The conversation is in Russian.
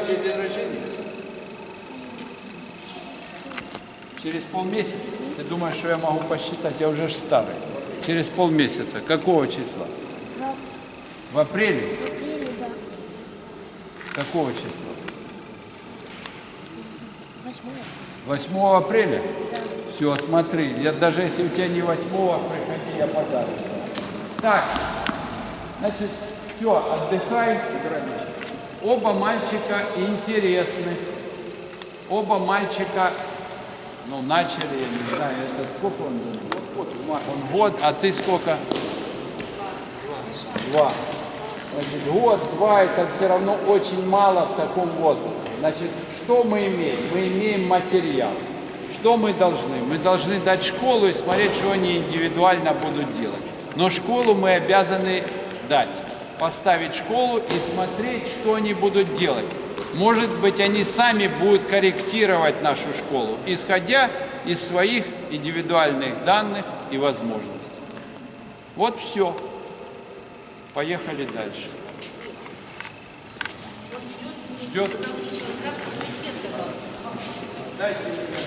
тебе день рождения? Через полмесяца? Ты думаешь, что я могу посчитать? Я уже ж старый. Через полмесяца. Какого числа? В апреле? Апреле, да. Какого числа? Восьмого. 8 апреля? Все, смотри, я даже если у тебя не 8 приходи, я подарок. Так, значит, все, отдыхай. Оба мальчика интересны. Оба мальчика, ну, начали, я не знаю, это сколько он? Вот, он год, а ты сколько? Два. Значит, год, два, это все равно очень мало в таком возрасте. Значит, что мы имеем? Мы имеем материал. Что мы должны? Мы должны дать школу и смотреть, что они индивидуально будут делать. Но школу мы обязаны дать. Поставить школу и смотреть, что они будут делать. Может быть, они сами будут корректировать нашу школу, исходя из своих индивидуальных данных и возможностей. Вот все. Поехали дальше. Ждет. Дайте мне.